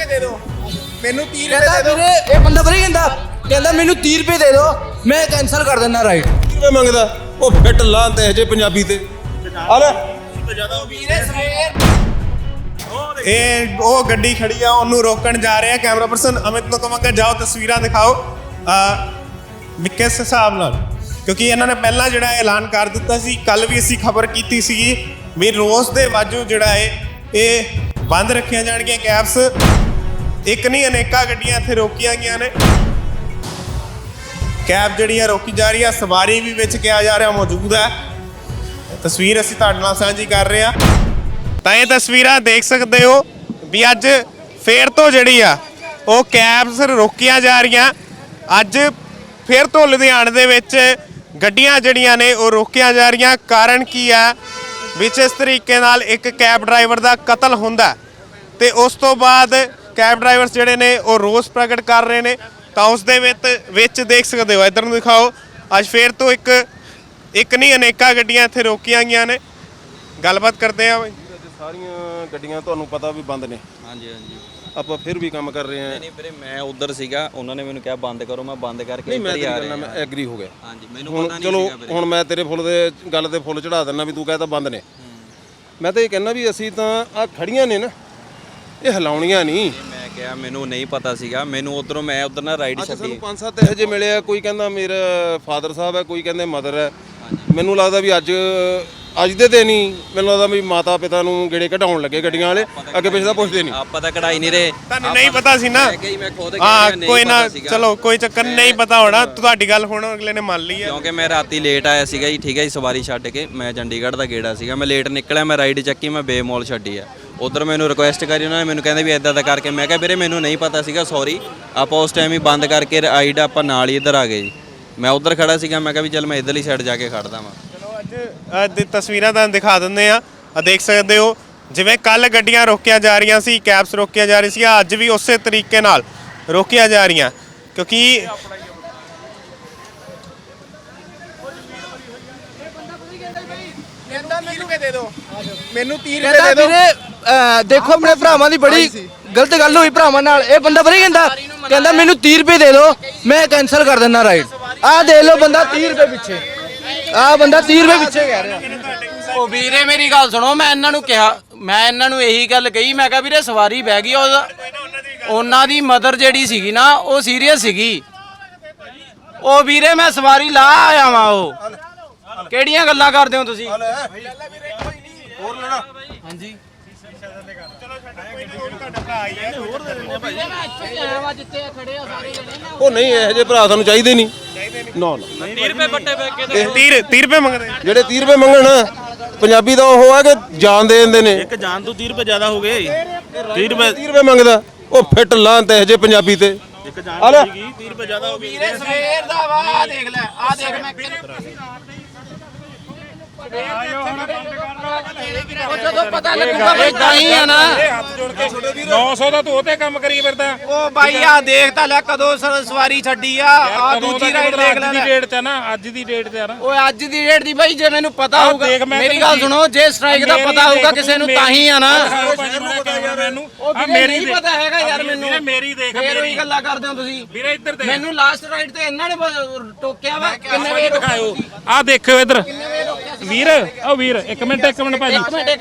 ਰੁਪਏ ਦੇ ਦਿਓ। ਮੈਨੂੰ 30 ਰੁਪਏ ਕਹਿੰਦਾ ਦੇ ਦਿਓ। ਵੀਰੇ ਇਹ ਬੰਦਾ ਬਰੀ ਕਹਿੰਦਾ। ਕਹਿੰਦਾ ਮੈਨੂੰ 30 ਰੁਪਏ ਦੇ ਦਿਓ ਮੈਂ ਕੈਨਸਲ ਕਰ ਦਿੰਦਾ ਰਾਈਡ ਰੁਪਏ ਮੰਗਦਾ। ਉਹ ਫਿੱਟ ਲਾਂ ਤੇ ਹਜੇ ਪੰਜਾਬੀ ਤੇ। ਆ ਲੈ। ਇਹ ਉਹ ਗੱਡੀ ਖੜੀ ਆ ਉਹਨੂੰ ਰੋਕਣ ਜਾ ਰਿਹਾ ਕੈਮਰਾ ਪਰਸਨ। ਅਮਿਤ ਨੂੰ ਕਹਾਂਗਾ ਜਾਓ ਤਸਵੀਰਾਂ ਦਿਖਾਓ। ਆ ਕਿਸ ਹਿਸਾਬ ਨਾਲ। ਕਿਉਂਕਿ ਇਹਨਾਂ ਨੇ ਪਹਿਲਾਂ ਜਿਹੜਾ ਐਲਾਨ ਕਰ ਦਿੱਤਾ ਸੀ ਕੱਲ ਵੀ ਅਸੀਂ ਖਬਰ ਕੀਤੀ ਸੀਗੀ ਵੀ ਰੋਜ਼ ਦੇ ਵਾਜੂ ਜਿਹੜਾ ਹੈ ਇਹ ਬੰਦ ਰੱਖੀਆਂ ਜਾਣਗੀਆਂ ਕੈਬਸ। ਇੱਕ ਨਹੀਂ, ਅਨੇਕਾਂ ਗੱਡੀਆਂ ਇੱਥੇ ਰੋਕੀਆਂ ਗਈਆਂ ਨੇ। ਕੈਬ ਜਿਹੜੀ ਆ, ਰੋਕੀ ਜਾ ਰਹੀ ਆ। ਸਵਾਰੀ ਵੀ ਵਿੱਚ ਕਿਹਾ ਜਾ ਰਿਹਾ, ਮੌਜੂਦ ਹੈ। ਤਸਵੀਰ ਅਸੀਂ ਤੁਹਾਡੇ ਨਾਲ ਸਾਂਝੀ ਕਰ ਰਹੇ ਆ। ਤਾਂ ਇਹ ਤਸਵੀਰਾਂ ਦੇਖ ਸਕਦੇ ਹੋ ਵੀ ਅੱਜ ਫੇਰ ਤੋਂ ਜਿਹੜੀ ਆ, ਉਹ ਕੈਬਸ ਰੋਕੀਆਂ ਜਾ ਰਹੀਆਂ। ਅੱਜ ਫੇਰ ਤੋਂ ਲੁਧਿਆਣੇ ਦੇ ਵਿੱਚ ਗੱਡੀਆਂ ਜਿਹੜੀਆਂ ਨੇ, ਉਹ ਰੋਕੀਆਂ ਜਾ ਰਹੀਆਂ। ਕਾਰਨ ਕੀ ਆ? ਵਿੱਚ ਇਸ ਤਰੀਕੇ ਨਾਲ ਇੱਕ ਕੈਬ ਡਰਾਈਵਰ ਦਾ ਕਤਲ ਹੁੰਦਾ ਤੇ ਉਸ ਤੋਂ ਬਾਅਦ ਕੈਬ ਡਰਾਈਵਰਸ ਜਿਹੜੇ ਨੇ ਉਹ ਰੋਸ ਪ੍ਰਗਟ ਕਰ ਰਹੇ ਨੇ। ਤਾਂ ਉਸ ਦੇ ਵਿੱਚ ਵਿੱਚ ਦੇਖ ਸਕਦੇ ਹੋ ਇਧਰ ਨੂੰ ਦਿਖਾਓ। ਅੱਜ ਫੇਰ ਤੋਂ ਇੱਕ ਇੱਕ ਨਹੀਂ ਅਨੇਕਾਂ ਗੱਡੀਆਂ ਇੱਥੇ ਰੋਕੀਆਂ ਗਈਆਂ ਨੇ। ਗੱਲਬਾਤ ਕਰਦੇ ਆ ਬਈ। ਸਾਰੀਆਂ ਗੱਡੀਆਂ ਤੁਹਾਨੂੰ ਪਤਾ ਵੀ ਬੰਦ ਨੇ। ਹਾਂਜੀ ਹਾਂਜੀ। ਆਪਾਂ ਫਿਰ ਵੀ ਕੰਮ ਕਰ ਰਹੇ ਹਾਂ। ਨਹੀਂ ਵੀਰੇ ਮੈਂ ਉਧਰ ਸੀਗਾ। ਉਹਨਾਂ ਨੇ ਮੈਨੂੰ ਕਿਹਾ ਬੰਦ ਕਰੋ। ਮੈਂ ਬੰਦ ਕਰਕੇ ਨਹੀਂ ਮੈਂ ਤੇਰੀ ਗੱਲ ਨਾਲ ਐਗਰੀ ਹੋ ਗਿਆ। ਹਾਂਜੀ ਮੈਨੂੰ ਪਤਾ ਨਹੀਂ ਚਲੋ ਸੀਗਾ ਵੀਰੇ। ਹੁਣ ਮੈਂ ਤੇਰੇ ਫੁੱਲ ਦੇ ਗੱਲ ਤੇ ਫੁੱਲ ਚੜਾ ਦਿੰਦਾ ਵੀ ਤੂੰ ਕਹਿੰਦਾ ਬੰਦ ਨੇ। ਮੈਂ ਤਾਂ ਇਹ ਕਹਿੰਦਾ ਵੀ ਅਸੀਂ ਤਾਂ ਆ ਖੜੀਆਂ ਨੇ ਨਾ ਇਹ ਹਿਲਾਉਣੀਆਂ ਨਹੀਂ। ਕਿਹਾ ਮੈਨੂੰ ਨਹੀਂ ਪਤਾ ਸੀਗਾ। ਮੈਨੂੰ ਉਧਰੋਂ ਮੈਂ ਉਧਰ ਨਾ ਰਾਈਡ ਅੱਛਾ ਛੱਡੀ। ਸਾਨੂੰ ਪੰਜ ਸੱਤ ਇਹੋ ਜਿਹੇ ਮਿਲੇ ਆ ਕੋਈ ਕਹਿੰਦਾ ਮੇਰਾ ਫਾਦਰ ਸਾਹਿਬ ਹੈ ਕੋਈ ਕਹਿੰਦੇ ਮਦਰ ਹੈ। ਮੈਨੂੰ ਲੱਗਦਾ ਵੀ ਅੱਜ ਅੱਜ ਦੇ ਦਿਨ ਹੀ ਮੈਨੂੰ ਲੱਗਦਾ ਵੀ ਮਾਤਾ ਪਿਤਾ ਨੂੰ ਗੇੜੇ ਕਢਾਉਣ ਲੱਗੇ ਗੱਡੀਆਂ ਵਾਲੇ ਅੱਗੇ ਪਿੱਛੇ ਦਾ ਪੁੱਛਦੇ ਨਹੀਂ। ਆਪਾਂ ਤਾਂ ਕਢਾਈ ਨਹੀਂ ਰਹੇ। ਤੁਹਾਨੂੰ ਨਹੀਂ ਪਤਾ ਸੀ ਨਾ। ਮੈਂ ਕਹੀ ਮੈਂ ਖੁਦ ਹਾਂ ਕਿਹਾ ਕੋਈ ਨਾ ਚਲੋ ਕੋਈ ਚੱਕਰ ਨੀ, ਨਹੀਂ ਪਤਾ ਹੋਣਾ। ਤੁਹਾਡੀ ਗੱਲ ਹੁਣ ਅਗਲੇ ਨੇ ਮੰਨ ਲਈ ਹੈ ਕਿਉਂਕਿ ਮੈਂ ਰਾਤੀ ਲੇਟ ਆਇਆ ਸੀਗਾ ਜੀ ਠੀਕ ਹੈ ਜੀ ਸਵਾਰੀ ਛੱਡ ਕੇ। ਮੈਂ ਚੰਡੀਗੜ੍ਹ ਦਾ ਗੇੜਾ ਸੀਗਾ। ਮੈਂ ਲੇਟ ਨਿਕਲਿਆ ਮੈਂ ਰਾਈਡ ਚੱਕੀ ਮੈਂ ਬੇਮੋਲ ਛੱਡੀ ਆ। ਉਧਰ ਮੈਨੂੰ ਰਿਕੁਐਸਟ ਕਰੀ ਉਹਨਾਂ ਨੇ ਮੈਨੂੰ ਕਹਿੰਦੇ ਵੀ ਇਦਾਂ ਦਾ ਕਰਕੇ। ਮੈਂ ਕਿਹਾ ਵੀਰੇ ਮੈਨੂੰ ਨਹੀਂ ਪਤਾ ਸੀਗਾ ਸੌਰੀ ਆਪਾਂ ਉਸ ਟਾਈਮ ਹੀ ਬੰਦ ਕਰਕੇ ਰਾਈਡ ਆਪਾਂ ਨਾਲ ਹੀ ਇੱਧਰ ਆ ਗਏ ਜੀ। ਮੈਂ ਉਧਰ ਖੜਾ ਸੀਗਾ ਮੈਂ ਕਿਹਾ ਵੀ ਚੱਲ ਮੈਂ ਇੱਧਰਲੀ ਸਾਈਡ ਜਾ ਕੇ ਖੜਦਾ ਵਾਂ। ਚਲੋ ਅੱਜ ਅੱਜ ਤਸਵੀਰਾਂ ਤੁਹਾਨੂੰ ਦਿਖਾ ਦਿੰਦੇ ਆ ਆ ਦੇਖ ਸਕਦੇ ਹੋ ਜਿਵੇਂ ਕੱਲ ਗੱਡੀਆਂ ਰੋਕੀਆਂ ਜਾ ਰਹੀਆਂ ਸੀ ਕੈਬਸ ਰੋਕੀਆਂ ਜਾ ਰਹੀ ਸੀ ਅੱਜ ਵੀ ਉਸੇ ਤਰੀਕੇ ਨਾਲ ਰੋਕੀਆਂ ਜਾ ਰਹੀਆਂ। ਕਿਉਂਕਿ ਮੈਨੂੰ। 30 ਰੁਪਏ ਦੇ ਦਿਓ। ਮੈਨੂੰ 30 ਰੁਪਏ ਦੇ ਦਿਓ। ਦੇਖੋ ਆਪਣੇ ਭਰਾਵਾਂ ਦੀ ਬੜੀ ਗਲਤ ਗੱਲ ਹੋਈ ਭਰਾਵਾਂ ਨਾਲ। ਇਹ ਬੰਦਾ ਬਰੀ ਕਹਿੰਦਾ? ਕਹਿੰਦਾ ਮੈਨੂੰ 30 ਰੁਪਏ ਦੇ ਦਿਓ ਮੈਂ ਕੈਨਸਲ ਕਰ ਦਿੰਦਾ ਰਾਈਡ ਆਹ ਦੇ ਲਓ ਬੰਦਾ 30 ਰੁਪਏ ਪਿੱਛੇ। ਆਹ ਬੰਦਾ 30 ਰੁਪਏ ਪਿੱਛੇ ਕਹਿ ਰਿਹਾ। ਉਹ ਵੀਰੇ ਮੇਰੀ ਗੱਲ ਸੁਣੋ ਮੈਂ ਇਹਨਾਂ ਨੂੰ ਕਿਹਾ ਮੈਂ ਇਹਨਾਂ ਨੂੰ ਇਹੀ ਗੱਲ ਕਹੀ ਮੈਂ ਕਿਹਾ ਵੀਰੇ ਸਵਾਰੀ ਬਹਿ ਗਈ ਉਹਦਾ ਉਹਨਾਂ ਦੀ ਮਦਰ ਜਿਹੜੀ ਸੀਗੀ ਨਾ ਉਹ ਸੀਰੀਅਸ ਸੀਗੀ। ਉਹ ਵੀਰੇ ਮੈਂ ਸਵਾਰੀ ਲਾ ਆਇਆ ਵਾਂ ਉਹ। ਕਿਹੜੀਆਂ ਗੱਲਾਂ ਕਰਦੇ ਹੋ ਤੁਸੀਂ? ਹੋਰ ਲੈਣਾ। ਹਾਂਜੀ। ਉਹ ਨਹੀਂ ਇਹੋ ਜਿਹੇ ਭਰਾ ਸਾਨੂੰ ਚਾਹੀਦੇ ਨਹੀਂ। ਨਾ ਨਾ। 30 30 ਰੁਪਏ ਮੰਗਦੇ ਜਿਹੜੇ 30 ਰੁਪਏ ਮੰਗਣ ਪੰਜਾਬੀ ਦਾ ਉਹ ਆ ਕਿ ਜਾਨ ਦੇ ਦਿੰਦੇ ਨੇ। ਇੱਕ ਜਾਨ ਤੋਂ 30 ਰੁਪਏ ਜ਼ਿਆਦਾ ਹੋ ਗਏ। 30 ਰੁਪਏ 30 ਰੁਪਏ ਮੰਗਦਾ ਉਹ ਫਿੱਟ ਲਾਂ ਤੇ ਹਜੇ ਪੰਜਾਬੀ ਤੇ। ਇੱਕ ਜਾਨ ਆ ਲੈ। ਸੀਗੀ 30 ਰੁਪਏ ਜ਼ਿਆਦਾ ਹੋ ਗਏ। ਵੀਰੇ ਸਵੇਰ ਦਾ ਵਾ ਦੇਖ ਲੈ ਆ ਦੇਖ ਮੈਂ ਉਹ ਜਦੋਂ ਪਤਾ ਲੱਗੂਗਾ ਵੀ ਤਾਂ ਹੀ ਆ ਨਾ। 900 ਦਾ ਤੂੰ ਉਹ ਤੇ ਕੰਮ ਕਰੀ ਫਿਰਦਾ। ਉਹ ਬਾਈ ਆ। ਦੇਖ ਤਾਂ ਲੈ ਕਦੋਂ ਸ- ਸਵਾਰੀ ਛੱਡੀ ਆ। ਆ ਦੂਜੀ ਰਾਈਡ ਦੇਖ ਲੈ ਅੱਜ ਦੀ। ਡੇਟ ਤੇ ਨਾ ਅੱਜ ਦੀ ਡੇਟ ਤੇ ਆ ਨਾ। ਓਏ ਅੱਜ ਦੀ ਡੇਟ ਦੀ ਬਾਈ ਜੇ ਮੈਨੂੰ ਪਤਾ ਹੋਊਗਾ ਮੇਰੀ ਗੱਲ ਸੁਣੋ ਜੇ ਸਟ੍ਰਾਈਕ ਦਾ ਪਤਾ ਹੋਊਗਾ ਕਿਸੇ ਨੂੰ ਤੂੰ ਹੀ ਆ ਨਾ। ਮੈਨੂੰ। ਆ ਮੇਰੀ ਨਹੀਂ। ਪਤਾ ਹੈਗਾ ਯਾਰ ਮੈਨੂੰ। ਮੇਰੀ ਦੇਖ ਮੇਰੀ। ਗੱਲਾਂ ਕਰਦੇ ਹੋ ਤੁਸੀਂ। ਵੀਰੇ ਇੱਧਰ ਦੇਖ। ਮੈਨੂੰ ਲਾਸਟ ਰਾਈਡ ਤੇ ਇਹਨਾਂ ਨੇ ਟੋਕਿਆ ਵਾ। ਕਿੰਨੇ ਵਜੇ ਦਿਖਾਇਓ। ਆ ਦੇਖਿਓ ਇੱਧਰ। ਵੀਰ ਉਹ ਵੀਰ ਇੱਕ ਮਿੰਟ ਇੱਕ ਮਿੰਟ ਭਾਜੀ।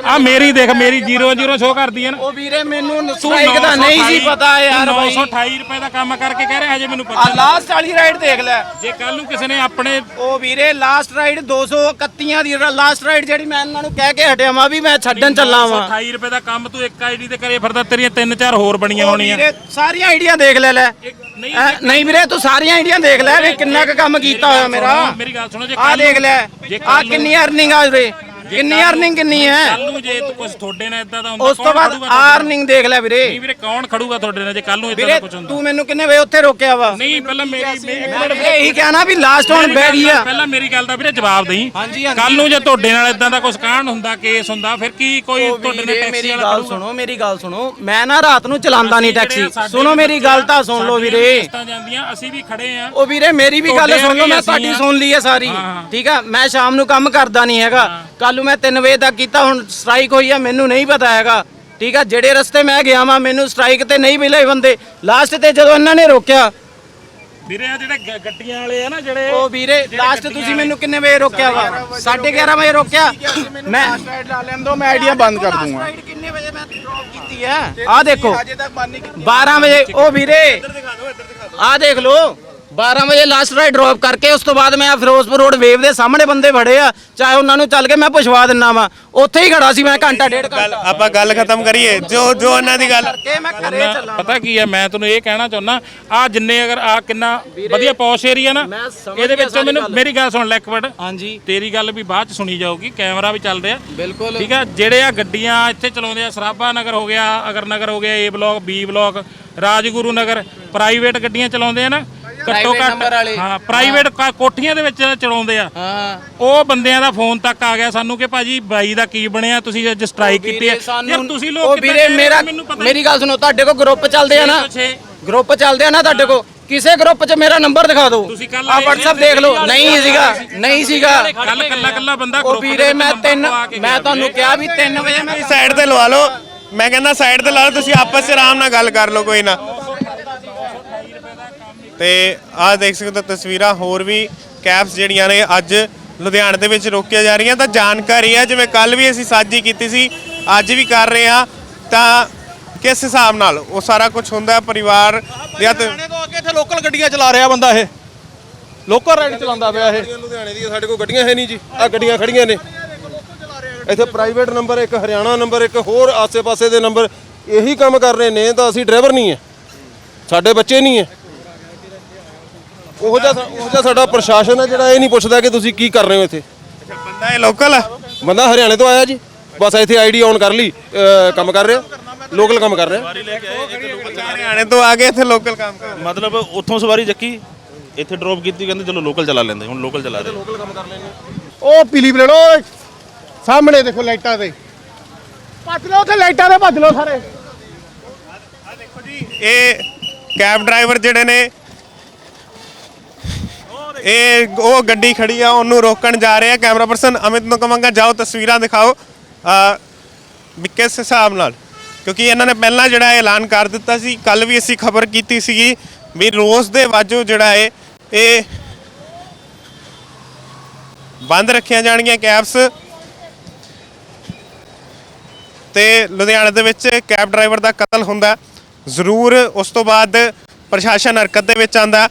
ਆ ਮੇਰੀ ਦੇਖ ਮੇਰੀ 00 ਸ਼ੋ ਕਰਦੀ ਹੈ ਨਾ। ਉਹ ਵੀਰੇ ਮੈਨੂੰ ਸਟ੍ਰਾਈਕ ਦਾ ਨਹੀਂ ਸੀ 928 ਪਤਾ ਯਾਰ ਬਾਈ। 928 ਰੁਪਏ ਦਾ ਕੰਮ ਕਰਕੇ ਕਹਿ ਰਿਹਾ ਹਜੇ ਮੈਨੂੰ ਆ ਪਤਾ ਲਾਸਟ ਵਾਲੀ ਰਾਈਡ ਦੇਖ ਲੈ। ਜੇ ਕੱਲ ਨੂੰ ਕਿਸੇ ਨੇ ਆਪਣੇ ਉਹ ਵੀਰੇ ਲਾਸਟ ਰਾਈਡ 231 ਦੀ ਲਾਸਟ ਰਾਈਡ ਜਿਹੜੀ ਮੈਂ ਇਹਨਾਂ ਨੂੰ ਕਹਿ ਕੇ ਹਟਿਆ ਵਾਂ ਵੀ ਮੈਂ ਛੱਡਣ ਚੱਲਾਂ ਵਾਂ। 28 ਰੁਪਏ ਦਾ ਕੰਮ ਤੂੰ ਇੱਕ ਆਈਡੀ ਤੇ ਕਰੇ ਫਿਰਦਾ ਤੇਰੀਆਂ ਤਿੰਨ ਚਾਰ ਹੋਰ ਬਣੀਆਂ ਹੋਣੀਆਂ। ਵੀਰੇ ਸਾਰੀਆਂ ਆਈਡੀਆਂ ਦੇਖ ਲੈ ਲੈ। ਨਹੀਂ ਵੀਰੇ ਤੂੰ ਸਾਰੀਆਂ ਆਈਡੀਆਂ ਦੇਖ ਲੈ ਵੀ ਕਿੰਨਾ ਕੁ ਕੰਮ ਕੀਤਾ ਹੋਇਆ ਮੇਰਾ। ਮੇਰੀ ਗੱਲ ਸੁਣੋ ਜੇ ਆ ਕੱਲ੍ਹ ਦੇਖ ਨੂੰ- ਲੈ ਜੇ ਨੂੰ- ਕਿੰਨੀ ਅਰਨਿੰਗ ਆ ਉਰੇ ਕਿੰਨੀ ਅਰਨਿੰਗ ਕਿੰਨੀ ਹੈ? ਕੱਲ ਨੂੰ ਜੇ ਤੂੰ ਕੁਝ ਤੁਹਾਡੇ ਨਾਲ ਇਦਾਂ ਦਾ ਹੁੰਦਾ ਉਸ ਤੋਂ ਬਾਅਦ? ਅਰਨਿੰਗ ਦੇਖ ਲੈ ਵੀਰੇ। ਨਹੀਂ ਵੀਰੇ ਕੌਣ ਖੜੂਗਾ ਤੁਹਾਡੇ ਨਾਲ ਜੇ ਕੱਲ ਨੂੰ ਇਦਾਂ ਵੀਰੇ ਕੁਝ ਹੁੰਦਾ? ਤੂੰ ਮੈਨੂੰ ਕਿੰਨੇ ਵੇ ਉੱਥੇ ਰੋਕਿਆ ਵਾ? ਨਹੀਂ ਪਹਿਲਾਂ ਮੇਰੀ ਮੇ- ਇੱਕ ਮੈਂ ਮਿੰਟ ਵੀਰੇ। ਇਹੀ ਕਹਿਣਾ ਵੀ ਲਾਸਟ ਹੁਣ ਬਹਿ ਗਈ ਆ। ਪਹਿਲਾਂ ਮੇਰੀ ਗੱਲ ਦਾ ਵੀਰੇ ਜਵਾਬ ਦੇਈ। ਹਾਂਜੀ, ਹਾਂਜੀ। ਕੱਲ ਨੂੰ ਜੇ ਤੁਹਾਡੇ ਨਾਲ ਇਦਾਂ ਦਾ ਕੁਝ ਕਾਂਡ ਹੁੰਦਾ ਕੇਸ ਹੁੰਦਾ ਫਿਰ ਕੀ ਕੋਈ ਤੁਹਾਡੇ ਨਾਲ ਵੀਰੇ ਟੈਕਸੀ ਮੇਰੀ ਵਾਲਾ ਗੱਲ ਖੜੂਗਾ? ਸੁਣੋ ਮੇਰੀ ਗੱਲ ਸੁਣੋ। ਮੈਂ ਨਾ ਰਾਤ ਨੂੰ ਚਲਾਉਂਦਾ ਨਹੀਂ ਟੈਕਸੀ ਸੁਣੋ ਮੇਰੀ ਗੱਲ ਤਾਂ ਸੁਣ ਲਓ ਵੀਰੇ। ਕਿਸ਼ਤਾਂ ਜਾਂਦੀਆਂ ਅਸੀਂ ਵੀ ਖੜੇ ਆ। ਉਹ ਵੀਰੇ ਮੇਰੀ ਵੀ ਗੱਲ ਤੁਹਾਡੇ ਸੁਣ ਲਓ ਮੈਂ ਤੁਹਾਡੀ ਸੁਣ ਲਈ ਹੈ ਸਾਰੀ। ਹਾਂ। ਠੀਕ ਆ? ਮੈਂ ਸ਼ਾਮ ਨੂੰ ਕੰਮ ਕਰਦਾ ਨਹੀਂ ਹੈਗਾ। ਕੱਲ ਨੂੰ ਮੈਂ 3 ਵਜੇ ਤੱਕ ਕੀਤਾ ਹੁਣ ਸਟ੍ਰਾਈਕ ਹੋਈ ਆ ਮੈਨੂੰ ਨਹੀਂ ਪਤਾ ਹੈਗਾ। ਠੀਕ ਆ ਜਿਹੜੇ ਰਸਤੇ ਮੈਂ ਗਿਆ ਵਾਂ ਮੈਨੂੰ ਸਟ੍ਰਾਈਕ ਤੇ ਨਹੀਂ ਮਿਲੇ ਬੰਦੇ। ਲਾਸਟ ਤੇ ਜਦੋਂ ਇਹਨਾਂ ਨੇ ਰੋਕਿਆ ਵੀਰੇ ਆ ਜਿਹੜੇ ਗ- ਗੱਡੀਆਂ ਵਾਲੇ ਆ ਨਾ ਜਿਹੜੇ ਉਹ ਵੀਰੇ ਲਾਸਟ ਤੁਸੀਂ ਮੈਨੂੰ ਕਿੰਨੇ ਵਜੇ ਰੋਕਿਆ ਵਾ? 11:30 ਵਜੇ ਰੋਕਿਆ? ਮੈਂ ਸਾਈਡ ਲਾ ਲੈਣ ਦੋ ਮੈਂ ਆਈਡੀਆ ਬੰਦ ਕਰ ਦੂੰਗਾ। ਰਾਈਡ ਕਿੰਨੇ ਵਜੇ ਮੈਂ ਡ੍ਰੌਪ ਕੀਤੀ ਹੈ ਆਹ ਦੇਖੋ 12 ਵਜੇ ਉਹ ਵੀਰੇ। ਆਹ ਦੇਖ ਲਓ। 12 ਵਜੇ ਲਾਸਟ ਰਾਈਡ ਡ੍ਰੌਪ ਕਰਕੇ ਉਸ ਤੋਂ ਬਾਅਦ ਮੈਂ ਫਿਰੋਜ਼ਪੁਰ ਰੋਡ ਵੇਵ ਦੇ ਸਾਹਮਣੇ ਬੰਦੇ ਫੜੇ ਆ ਚਾਹੇ ਉਹਨਾਂ ਨੂੰ ਚੱਲ ਕੇ ਮੈਂ ਪੁੱਛਵਾ ਦਿੰਨਾ ਵਾ। ਉੱਥੇ ਹੀ ਖੜਾ ਸੀ ਮੈਂ ਘੰਟਾ ਡੇਢ ਗੱਲ ਘੰਟਾ ਆਪਾਂ ਗੱਲ ਖਤਮ ਕਰੀਏ ਜੋ ਜੋ ਉਹਨਾਂ ਦੀ ਗੱਲ ਕਰਕੇ ਮੈਂ ਘਰੇ ਚੱਲਾਂ ਪਤਾ ਕੀ ਹੈ ਮੈਂ ਤੁਹਾਨੂੰ ਇਹ ਕਹਿਣਾ ਚਾਹੁੰਦਾ ਆ ਜਿੰਨੇ ਅਗਰ ਆ ਕਿੰਨਾ ਵਧੀਆ ਪੌਸ਼ ਏਰੀਆ ਨਾ ਮੈਂ ਸਮਝ ਇਹਦੇ ਗਿਆ ਵਿੱਚੋਂ ਮੈਨੂੰ ਗੱਲ। ਮੇਰੀ ਗੱਲ ਸੁਣ ਲੈ ਇੱਕ ਮਿੰਟ। ਹਾਂਜੀ। ਤੇਰੀ ਗੱਲ ਵੀ ਬਾਅਦ ਚ ਸੁਣੀ ਜਾਊਗੀ ਕੈਮਰਾ ਵੀ ਚੱਲ ਰਿਹਾ। ਬਿਲਕੁਲ। ਠੀਕ ਆ ਜਿਹੜੇ ਆ ਗੱਡੀਆਂ ਇੱਥੇ ਚਲਾਉਂਦੇ ਆ ਸਰਾਭਾ ਨਗਰ ਹੋ ਗਿਆ ਅਗਰ ਨਗਰ ਹੋ ਗਿਆ A block B block Rajguru Nagar private ਗੱਡੀਆਂ ਚਲਾਉਂਦੇ ਆ ਨਾ ਘੱਟੋ Private number ਘੱਟ ਵਾਲੇ। ਹਾਂ ਪ੍ਰਾਈਵੇਟ ਕੋਠੀਆਂ ਦੇ ਵਿੱਚ ਚਲਾਉਂਦੇ ਆ। ਹਾਂ। ਉਹ ਬੰਦਿਆਂ ਦਾ ਫੋਨ ਤੱਕ ਆ ਗਿਆ ਸਾਨੂੰ ਕਿ ਭਾਜੀ ਬਾਈ ਦਾ ਕੀ ਬਣਿਆ ਤੁਸੀਂ ਅੱਜ ਸਟ੍ਰਾਈਕ ਕੀਤੀ ਹੈ। ਵੀਰੇ ਯਾਰ ਤੁਸੀਂ ਲੋਕ ਉਹ ਕਿੱਦਾਂ ਵੀਰੇ ਕਹਿ ਰਹੇ ਹੋ? ਮੇਰਾ ਮੈਨੂੰ ਪਤਾ ਮੇਰੀ ਗੱਲ ਸੁਣੋ ਤੁਹਾਡੇ ਕੋਲ ਗਰੁੱਪ ਚੱਲਦੇ ਆ ਨਾ। ਛੇ- ਗਰੁੱਪ ਚੱਲਦੇ ਆ ਨਾ ਤੁਹਾਡੇ ਕੋਲ। ਕਿਸੇ ਗਰੁੱਪ 'ਚ ਮੇਰਾ ਨੰਬਰ ਦਿਖਾ ਦਿਓ। ਤੁਸੀਂ ਕੱਲ੍ਹ ਆ ਆਏ WhatsApp ਦੇਖ ਲਓ। ਨਹੀਂ ਸੀਗਾ ਨਹੀਂ ਸੀਗਾ। ਕੱਲ ਕੱਲਾ ਕੱਲਾ ਬੰਦਾ ਉਹ group ਦੇ ਵੀਰੇ ਵਿੱਚ ਮੈਂ number ਤਿੰਨ ਪਵਾ ਕੇ ਮੈਂ ਗਿਆ ਤੁਹਾਨੂੰ। ਕਿਹਾ ਵੀ 3 ਵਜੇ ਮੈਂ ਸਾਈਡ ਤੇ ਲਵਾ ਲਓ। ਮੈਂ ਕਹਿੰਦਾ ਸਾਈਡ ਤੇ ਲਾ ਲਓ ਤੁਸੀਂ ਆਪਸ ਵਿੱਚ ਆਰਾਮ ਨਾਲ ਗੱਲ ਕਰ ਲਓ ਕੋਈ ਨਾ। ਤੇ ਆਹ ਦੇਖ ਸਕਦੇ ਹੋ ਤਸਵੀਰਾਂ ਹੋਰ ਵੀ ਕੈਬਸ ਜਿਹੜੀਆਂ ਨੇ ਅੱਜ ਲੁਧਿਆਣੇ ਦੇ ਵਿੱਚ ਰੋਕੀਆਂ ਜਾ ਰਹੀਆਂ। ਤਾਂ ਜਾਣਕਾਰੀ ਹੈ ਜਿਵੇਂ ਕੱਲ ਵੀ ਅਸੀਂ ਸਾਂਝੀ ਕੀਤੀ ਸੀ ਅੱਜ ਵੀ ਕਰ ਰਹੇ ਹਾਂ। ਤਾਂ ਕਿਸ ਹਿਸਾਬ ਨਾਲ ਉਹ ਸਾਰਾ ਕੁਝ ਹੁੰਦਾ ਹੈ? ਪਰਿਵਾਰ ਜਾਂ ਤੇ ਲੁਧਿਆਣੇ ਤੋਂ ਅੱਗੇ ਇੱਥੇ ਲੋਕਲ ਗੱਡੀਆਂ ਚਲਾ ਰਿਹਾ ਬੰਦਾ ਇਹ। ਲੋਕਲ ਰਾਈਡ ਚਲਾਉਂਦਾ ਪਿਆ ਇਹ। ਲੁਧਿਆਣੇ ਦੀ ਸਾਡੇ ਕੋਲ ਗੱਡੀਆਂ ਹੈ ਨਹੀਂ ਜੀ। ਆ ਗੱਡੀਆਂ ਖੜੀਆਂ ਨੇ। ਇੱਥੇ ਪ੍ਰਾਈਵੇਟ ਨੰਬਰ ਇੱਕ ਹਰਿਆਣਾ ਨੰਬਰ ਇੱਕ ਹੋਰ ਆਸੇ-ਪਾਸੇ ਦੇ ਨੰਬਰ ਇਹੀ ਕੰਮ ਕਰ ਰਹੇ ਨੇ ਤਾਂ ਅਸੀਂ ਡਰਾਈਵਰ ਨਹੀਂ ਹੈ। ਸਾਡੇ ਬੱਚੇ ਨਹੀਂ ਹੈ। ਉਹ ਜਿਹਾ ਉਹ ਜਿਹਾ ਸਾਡਾ ਪ੍ਰਸ਼ਾਸਨ ਹੈ ਜਿਹੜਾ ਇਹ ਨਹੀਂ ਪੁੱਛਦਾ ਕਿ ਤੁਸੀਂ ਕੀ ਕਰ ਰਹੇ ਹੋ ਇੱਥੇ। ਬੰਦਾ ਇਹ ਲੋਕਲ ਹੈ ਬੰਦਾ ਹਰਿਆਣੇ ਤੋਂ ਆਇਆ ਜੀ। ਬਸ ਇੱਥੇ ਆਈਡੀ ਔਨ ਕਰ ਲਈ ਅਹ ਕੰਮ ਕਰ ਰਿਹਾ। ਲੋਕਲ ਕੰਮ ਕਰ ਰਿਹਾ। ਹਰਿਆਣੇ ਤੋਂ ਆ ਕੇ ਇੱਥੇ ਲੋਕਲ ਕੰਮ ਕਰ ਮਤਲਬ ਉੱਥੋਂ ਸਵਾਰੀ ਚੱਕੀ ਇੱਥੇ ਡ੍ਰੌਪ ਕੀਤੀ ਕਹਿੰਦੇ ਚਲੋ ਲੋਕਲ ਚਲਾ ਲੈਂਦੇ ਹੁਣ ਲੋਕਲ ਚਲਾ ਰਹੇ। ਉਹ ਪੀਲੀ ਬਲੇਡੋ ਸਾਹਮਣੇ ਦੇਖੋ ਲਾਈਟਾਂ ਤੇ। ਭੱਜ ਲਓ ਉੱਥੇ ਲਾਈਟਾਂ ਤੇ ਭੱਜ ਲਓ ਸਾਰੇ। ਇਹ ਕੈਬ ਡਰਾਈਵਰ ਜਿਹੜੇ ਨੇ ਇਹ ਉਹ ਗੱਡੀ ਖੜੀ ਆ, ਉਹਨੂੰ ਰੋਕਣ ਜਾ ਰਹੇ ਆ ਕੈਮਰਾ ਪਰਸਨ। ਅਮਿਤ ਨੂੰ ਕਵਾਂਗਾ ਜਾਓ, ਤਸਵੀਰਾਂ ਦਿਖਾਓ ਵੀ ਕਿਸ ਹਿਸਾਬ ਨਾਲ? ਕਿਉਂਕਿ ਇਹਨਾਂ ਨੇ ਪਹਿਲਾਂ ਜਿਹੜਾ ਐਲਾਨ ਕਰ ਦਿੱਤਾ ਸੀ ਕੱਲ ਵੀ ਅਸੀਂ ਖਬਰ ਕੀਤੀ ਸੀਗੀ ਵੀ ਰੋਜ਼ ਦੇ ਵਾਜੋ ਜਿਹੜਾ ਹੈ ਇਹ ਬੰਦ ਰੱਖੀਆਂ ਜਾਣਗੀਆਂ ਕੈਬਸ। ਤੇ ਲੁਧਿਆਣਾ ਦੇ ਵਿੱਚ ਕੈਬ ਡਰਾਈਵਰ ਦਾ ਕਤਲ ਹੁੰਦਾ। ਜ਼ਰੂਰ ਉਸ ਤੋਂ ਬਾਅਦ ਪ੍ਰਸ਼ਾਸਨ ਹਰਕਤ ਦੇ ਵਿੱਚ ਆਂਦਾ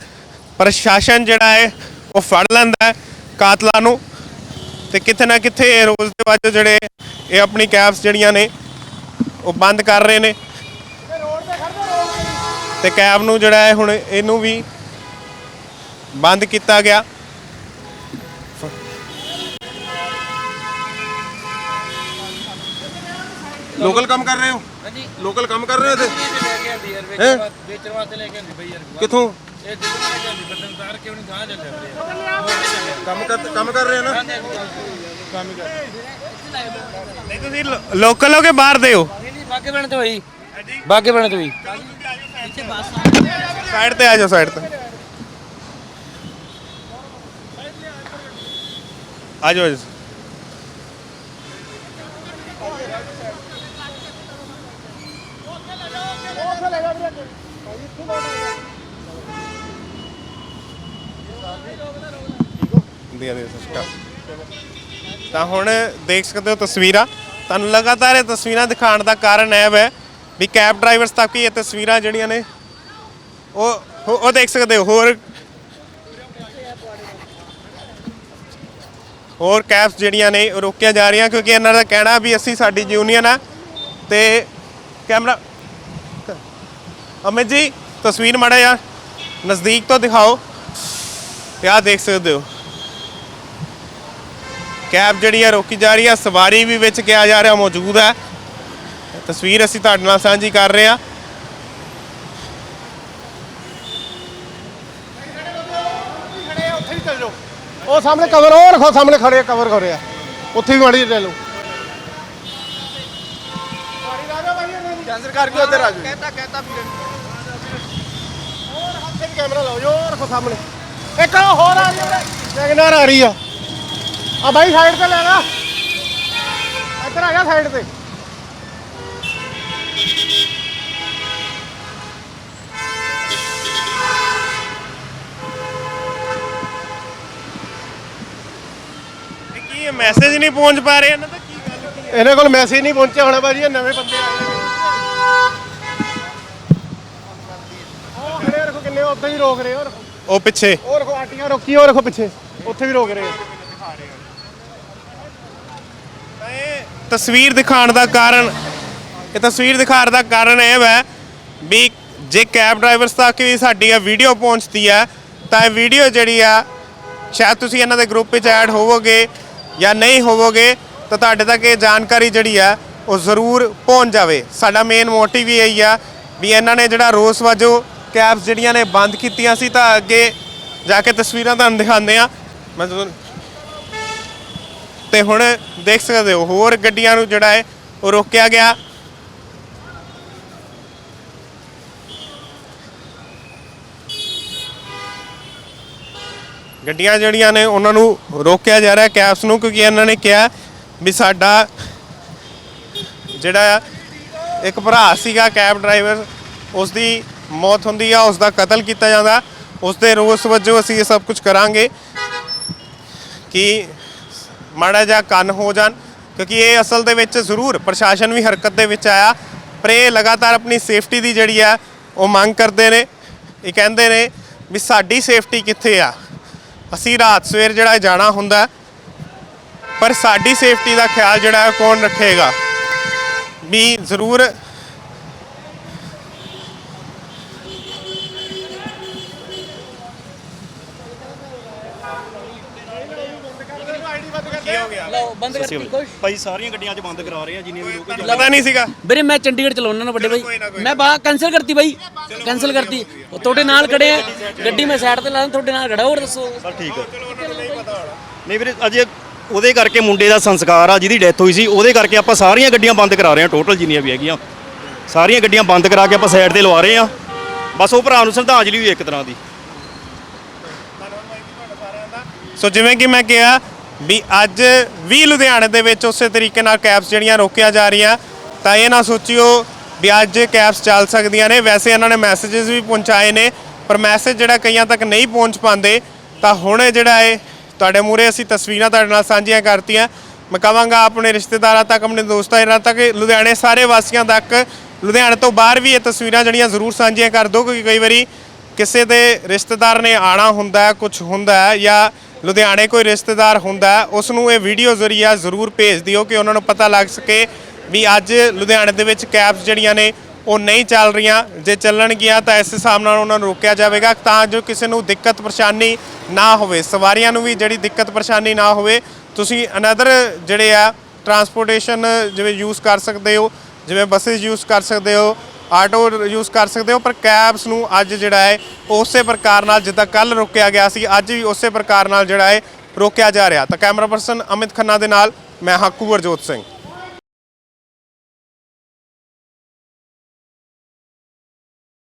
ਪ੍ਰਸ਼ਾਸਨ ਜਿਹੜਾ ਹੈ ਉਹ ਫੜ ਲੈਂਦਾ ਹੈ ਕਾਤਲਾਂ ਨੂੰ ਤੇ ਕਿਤੇ ਨਾ ਕਿਤੇ ਰੋਜ਼ ਦੇ ਬਾਅਦ ਜਿਹੜੇ ਇਹ ਆਪਣੀ ਕੈਬਸ ਜਿਹੜੀਆਂ ਨੇ ਉਹ ਬੰਦ ਕਰ ਰਹੇ ਨੇ। ਤੇ ਕੈਬ ਨੂੰ ਜਿਹੜਾ ਹੈ ਹੁਣ ਇਹਨੂੰ ਵੀ ਬੰਦ ਕੀਤਾ ਗਿਆ। ਲੋਕਲ ਕੰਮ ਕਰ ਰਹੇ ਹੋ? ਹਾਂਜੀ। ਲੋਕਲ ਕੰਮ ਕਰ ਰਹੇ ਹੋ ਹੈ? ਵੇਚਣ ਵਾਸਤੇ ਲੈ ਕੇ ਆਂਦੀ ਬਈ ਯਾਰ। ਕਿੱਥੋਂ? ਇਹ ਦਿੱਲੀ ਲੈ ਕੇ ਆਂਦੀ ਬੰਦਨ ਤਾਰ ਕਿਉਂ ਨਹੀਂ ਗਾਂ ਚੱਲਿਆ ਕੰਮ ਕਰ ਕੰਮ ਕਰ ਰਹੇ ਹੋ ਨਾ? ਨਹੀਂ ਤੁਸੀਂ ਲੋਕਲ ਹੋ ਕੇ ਬਾਹਰ ਦੇ ਹੋ? ਬਾਗੇ ਬਣ ਤੋਂ ਹੋਈ ਬਾਗੇ ਬਣ ਤੋਂ ਹੋਈ ਸਾਈਡ ਤੇ। ਆ। ਜਾਓ ਸਾਈਡ ਤੇ। ਆ ਜਾਓ ਆ ਜਾਓ। ਦੇ ਦੇ ਸਸਕਾ ਤਾਂ ਹੁਣ ਦੇਖ ਸਕਦੇ ਹੋ ਤਸਵੀਰਾਂ। ਤੁਹਾਨੂੰ ਲਗਾਤਾਰ ਇਹ ਤਸਵੀਰਾਂ ਦਿਖਾਉਣ ਦਾ ਕਾਰਨ ਇਹ ਹੈ ਵੀ ਕੈਬ ਡਰਾਈਵਰਸ ਤੱਕ ਹੀ ਇਹ ਤਸਵੀਰਾਂ ਜਿਹੜੀਆਂ ਨੇ, ਉਹ ਉਹ ਦੇਖ ਸਕਦੇ ਹੋ, ਹੋਰ ਹੋਰ ਕੈਬਸ ਜਿਹੜੀਆਂ ਨੇ, ਉਹ ਰੋਕੀਆਂ ਜਾ ਰਹੀਆਂ ਕਿਉਂਕਿ ਇਹਨਾਂ ਦਾ ਕਹਿਣਾ ਵੀ ਅਸੀਂ ਸਾਡੀ ਯੂਨੀਅਨ ਆ ਤੇ ਕੈਮਰਾ ਅਮਿਤ ਜੀ, ਤਸਵੀਰ ਮਾੜਾ ਯਾਰ ਨਜ਼ਦੀਕ ਤੋਂ ਦਿਖਾਓ। ਤੇ ਆਹ ਦੇਖ ਸਕਦੇ ਹੋ। ਕੈਬ ਜਿਹੜੀ ਆ ਰੋਕੀ ਜਾ ਰਹੀ ਆ ਸਵਾਰੀ ਵੀ ਵਿੱਚ ਕਿਹਾ ਜਾ ਰਿਹਾ ਮੌਜੂਦ ਹੈ। ਤਸਵੀਰ ਅਸੀਂ ਤੁਹਾਡੇ ਨਾਲ ਸਾਂਝੀ ਕਰ ਰਹੇ ਹਾਂ ਉੱਥੇ ਹੀ ਚੱਲ ਜਾਓ ਉਹ ਸਾਹਮਣੇ ਕਵਰ ਉਹ ਰੱਖੋ ਸਾਹਮਣੇ ਖੜੇ ਕਵਰ ਕਰੇ ਆ। ਉੱਥੇ ਵੀ ਮਾੜੀ ਲੈ ਲਓ। ਕੈਂਸਲ ਕਰਕੇ ਉੱਧਰ ਆ ਜਾਓ ਕਹਿਤਾ ਕਹਿਤਾ ਵੀ ਹੋਰ ਹੱਥੇ ਵੀ ਕੈਮਰਾ ਲਾਓ ਜੋ ਉਹ ਰੱਖੋ ਸਾਹਮਣੇ। ਇੱਕ ਹੋਰ ਆ ਰਹੀ ਹੈ। ਵੈਗਨਰ ਆ ਰਹੀ ਆ। ਆ ਬਾਈ ਸਾਈਡ ਤੇ ਲੈ ਲਾ। ਇੱਧਰ ਆ ਜਾ ਸਾਈਡ ਤੇ। ਇਹ ਕੀ ਮੈਸੇਜ ਨਹੀਂ ਪਹੁੰਚ ਪਾ ਰਹੇ ਇਹਨਾਂ ਦਾ ਕੀ ਗੱਲ ਕੀ ਹੈ? ਇਹਨਾਂ ਕੋਲ ਮੈਸੇਜ ਨਹੀਂ ਪਹੁੰਚਿਆ ਹੋਣਾ ਭਾਜੀ ਇਹ ਨਵੇਂ ਬੰਦੇ ਆਏ ਨੇ। ਉਹ ਖੜੇ ਰੱਖੋ ਕਿੰਨੇ ਉੱਥੇ ਹੀ ਰੋਕ ਰਹੇ ਹੋ ਰੱਖੋ ਉਹ ਪਿੱਛੇ। ਉਹ ਰੱਖੋ ਆਟੀਆਂ ਰੋਕੀ ਉਹ ਰੱਖੋ ਪਿੱਛੇ। ਉੱਥੇ ਵੀ ਰੋਕ ਰਹੇ ਤਾਂ ਇਹ ਤਸਵੀਰ ਦਿਖਾਉਣ ਦਾ ਕਾਰਨ ਇਹ ਤਸਵੀਰ ਦਿਖਾਉਣ ਦਾ ਕਾਰਨ ਇਹ ਹੈ ਵੀ ਜੇ ਕੈਬ ਡਰਾਈਵਰਸ ਤੱਕ ਵੀ ਸਾਡੀ ਇਹ ਵੀਡੀਓ ਪਹੁੰਚਦੀ ਹੈ ਤਾਂ ਇਹ ਵੀਡੀਓ ਜਿਹੜੀ ਆ ਸ਼ਾਇਦ ਤੁਸੀਂ ਇਹਨਾਂ ਦੇ ਗਰੁੱਪ ਵਿੱਚ ਐਡ ਹੋਵੋਗੇ ਜਾਂ ਨਹੀਂ ਹੋਵੋਗੇ ਤਾਂ ਤੁਹਾਡੇ ਤੱਕ ਇਹ ਜਾਣਕਾਰੀ ਜਿਹੜੀ ਆ ਉਹ ਜ਼ਰੂਰ ਪਹੁੰਚ ਜਾਵੇ। ਸਾਡਾ ਮੇਨ ਮੋਟਿਵ ਇਹੀ ਆ ਵੀ ਇਹਨਾਂ ਨੇ ਜਿਹੜਾ ਰੋਸ ਵਜੋਂ ਕੈਬਸ ਜਿਹੜੀਆਂ ਨੇ ਬੰਦ ਕੀਤੀਆਂ ਸੀ ਤਾਂ ਅੱਗੇ ਜਾ ਕੇ ਤਸਵੀਰਾਂ ਤੁਹਾਨੂੰ ਦਿਖਾਉਂਦੇ ਆ ਮੈਂ ਤੁਹਾਨੂੰ ਤੇ ਹੁਣ ਦੇਖ ਸਕਦੇ ਹੋ, ਹੋਰ ਗੱਡੀਆਂ ਨੂੰ ਜਿਹੜਾ ਹੈ ਉਹ ਰੋਕਿਆ ਗਿਆ। ਗੱਡੀਆਂ ਜਿਹੜੀਆਂ ਨੇ ਉਹਨਾਂ ਨੂੰ ਰੋਕਿਆ ਜਾ ਰਿਹਾ ਕੈਬਸ ਨੂੰ, ਕਿਉਂਕਿ ਇਹਨਾਂ ਨੇ ਕਿਹਾ ਵੀ ਸਾਡਾ ਜਿਹੜਾ ਇੱਕ ਭਰਾ ਸੀਗਾ, ਕੈਬ ਡਰਾਈਵਰ ਉਸ ਦੀ ਮੌਤ ਹੁੰਦੀ ਆ, ਉਸ ਦਾ ਕਤਲ ਕੀਤਾ ਜਾਂਦਾ। ਉਸ ਦੇ ਰੋਸ ਵਜੋਂ ਅਸੀਂ ਇਹ ਸਭ ਕੁਝ ਕਰਾਂਗੇ ਕਿ ਮਾੜਾ ਜਿਹਾ ਕੰਨ ਹੋ ਜਾਣ, ਕਿਉਂਕਿ ਇਹ ਅਸਲ ਦੇ ਵਿੱਚ ਜ਼ਰੂਰ ਪ੍ਰਸ਼ਾਸਨ ਵੀ ਹਰਕਤ ਦੇ ਵਿੱਚ ਆਇਆ। ਪਰ ਇਹ ਲਗਾਤਾਰ ਆਪਣੀ ਸੇਫਟੀ ਦੀ ਜਿਹੜੀ ਆ, ਉਹ ਮੰਗ ਕਰਦੇ ਨੇ। ਇਹ ਕਹਿੰਦੇ ਨੇ ਵੀ ਸਾਡੀ ਸੇਫਟੀ ਕਿੱਥੇ ਆ? ਅਸੀਂ ਰਾਤ ਸਵੇਰ ਜਿਹੜਾ ਜਾਣਾ ਹੁੰਦਾ, ਪਰ ਸਾਡੀ ਸੇਫਟੀ ਦਾ ਖਿਆਲ ਜਿਹੜਾ ਹੈ ਕੌਣ ਰੱਖੇਗਾ? ਵੀ ਜ਼ਰੂਰ ਕੀ ਹੋ ਗਿਆ? ਭਾਈ ਸਾਰੀਆਂ ਗੱਡੀਆਂ ਅੱਜ ਬੰਦ ਕਰਾ ਰਹੇ ਆ ਜਿੰਨੀਆਂ ਵੀ ਲੋਕ ਪਤਾ ਨਹੀਂ ਸੀਗਾ। ਵੀਰੇ ਮੈਂ ਚੰਡੀਗੜ੍ਹ ਚਲਾਉਣਾ ਨਾ ਵੱਡੇ ਕੋਈ ਬਾਈ ਨਾ, ਕੋਈ ਮੈਂ ਬਾ ਕੈਨਸਲ ਕਰਤੀ ਬਾਈ ਕੈਨਸਲ ਕਰਤੀ। ਉਹ ਤੁਹਾਡੇ ਨਾਲ ਖੜੇ ਆ। ਗੱਡੀ ਮੈਂ ਸਾਈਡ ਤੇ ਲਾ ਦਾਂ ਤੁਹਾਡੇ ਨਾਲ ਖੜਾ ਹੋਰ ਦੱਸੋ। ਸਰ ਠੀਕ ਹੈ ਨਹੀਂ ਵੀਰੇ ਅੱਜ ਉਹਦੇ ਕਰਕੇ ਮੁੰਡੇ ਦਾ ਸੰਸਕਾਰ ਆ ਜਿਹਦੀ ਡੈਥ ਹੋਈ ਸੀ ਉਹਦੇ ਕਰਕੇ ਆਪਾਂ ਸਾਰੀਆਂ ਗੱਡੀਆਂ ਬੰਦ ਕਰਾ ਰਹੇ ਆ ਟੋਟਲ ਜਿੰਨੀਆਂ ਵੀ ਹੈਗੀਆਂ। ਸਾਰੀਆਂ ਗੱਡੀਆਂ ਬੰਦ ਕਰਾ ਕੇ ਆਪਾਂ ਸਾਈਡ ਤੇ ਲਵਾ ਰਹੇ ਆ। ਬਸ ਉਹ ਭਰਾ ਨੂੰ ਸ਼ਰਧਾਂਜਲੀ ਹੋਈ ਇੱਕ ਤਰ੍ਹਾਂ ਦੀ। ਸੋ ਜਿਵੇਂ ਕਿ ਮੈਂ ਕਿਹਾ ਵੀ ਅੱਜ ਵੀ ਲੁਧਿਆਣੇ ਦੇ ਵਿੱਚ ਉਸੇ ਤਰੀਕੇ ਨਾਲ ਕੈਬਸ ਜਿਹੜੀਆਂ ਰੋਕੀਆਂ ਜਾ ਰਹੀਆਂ, ਤਾਂ ਇਹ ਨਾ ਸੋਚਿਓ ਵੀ ਅੱਜ ਕੈਬਸ ਚੱਲ ਸਕਦੀਆਂ ਨੇ। ਵੈਸੇ ਇਹਨਾਂ ਨੇ ਮੈਸੇजेस ਵੀ ਪਹੁੰਚਾਏ ਨੇ, ਪਰ ਮੈਸੇਜ ਜਿਹੜਾ ਕਈਆਂ ਤੱਕ ਨਹੀਂ ਪਹੁੰਚ ਪਾਉਂਦੇ, ਤਾਂ ਹੁਣ ਇਹ ਜਿਹੜਾ ਹੈ ਤੁਹਾਡੇ ਮੂਹਰੇ ਅਸੀਂ ਤਸਵੀਰਾਂ ਤੁਹਾਡੇ ਨਾਲ ਸਾਂਝੀਆਂ ਕਰਤੀਆਂ। ਮੈਂ ਕਹਾਂਗਾ ਆਪਣੇ ਰਿਸ਼ਤੇਦਾਰਾਂ ਤੱਕ, ਆਪਣੇ ਦੋਸਤਾਂ ਇਹਨਾਂ ਤੱਕ, ਲੁਧਿਆਣੇ ਸਾਰੇ ਵਾਸੀਆਂ ਤੱਕ, ਲੁਧਿਆਣੇ ਤੋਂ ਬਾਹਰ ਵੀ ਇਹ ਤਸਵੀਰਾਂ ਜਿਹੜੀਆਂ ਜ਼ਰੂਰ ਸਾਂਝੀਆਂ ਕਰ ਦਿਓ, ਕਿਉਂਕਿ ਕਈ ਵਾਰੀ ਕਿਸੇ ਦੇ ਰਿਸ਼ਤੇਦਾਰ ਨੇ ਆਣਾ ਹੁੰਦਾ ਹੈ ਕੁਝ ਹੁੰਦਾ ਜਾਂ ਲੁਧਿਆਣੇ ਕੋਈ ਰਿਸ਼ਤੇਦਾਰ ਹੁੰਦਾ, ਉਸ ਨੂੰ ਇਹ ਵੀਡੀਓ ਜ਼ਰੀਆ ਜ਼ਰੂਰ ਭੇਜ ਦਿਓ ਕਿ ਉਹਨਾਂ ਨੂੰ ਪਤਾ ਲੱਗ ਸਕੇ ਵੀ ਅੱਜ ਲੁਧਿਆਣੇ ਦੇ ਵਿੱਚ ਕੈਬਸ ਜਿਹੜੀਆਂ ਨੇ, ਉਹ ਨਹੀਂ ਚੱਲ ਰਹੀਆਂ। ਜੇ ਚੱਲਣਗੀਆਂ ਤਾਂ ਇਸ ਹਿਸਾਬ ਨਾਲ ਉਹਨਾਂ ਨੂੰ ਰੋਕਿਆ ਜਾਵੇਗਾ ਤਾਂ ਜੋ ਕਿਸੇ ਨੂੰ ਦਿੱਕਤ ਪਰੇਸ਼ਾਨੀ ਨਾ ਹੋਵੇ। ਸਵਾਰੀਆਂ ਨੂੰ ਵੀ ਜਿਹੜੀ ਦਿੱਕਤ ਪਰੇਸ਼ਾਨੀ ਨਾ ਹੋਵੇ, ਤੁਸੀਂ ਅਨਦਰ ਜਿਹੜੇ ਆ ਟਰਾਂਸਪੋਰਟੇਸ਼ਨ ਜਿਵੇਂ ਯੂਜ਼ ਕਰ ਸਕਦੇ ਹੋ, ਜਿਵੇਂ ਬੱਸਸ ਯੂਜ਼ ਕਰ ਸਕਦੇ ਹੋ ਆਟੋ ਯੂਜ਼ ਕਰ ਸਕਦੇ ਹੋ, ਪਰ ਕੈਬਸ ਨੂੰ ਅੱਜ ਜਿਹੜਾ ਹੈ, ਉਸੇ ਪ੍ਰਕਾਰ ਨਾਲ ਜਿੱਦਾਂ ਕੱਲ ਰੋਕਿਆ ਗਿਆ ਸੀ, ਅੱਜ ਵੀ ਉਸੇ ਪ੍ਰਕਾਰ ਨਾਲ ਜਿਹੜਾ ਹੈ ਰੋਕਿਆ ਜਾ ਰਿਹਾ। ਤਾਂ ਕੈਮਰਾ ਪਰਸਨ ਅਮਿਤ ਖੰਨਾ ਦੇ ਨਾਲ, ਮੈਂ ਹਾਕੂ ਵਰਜੋਤ ਸਿੰਘ।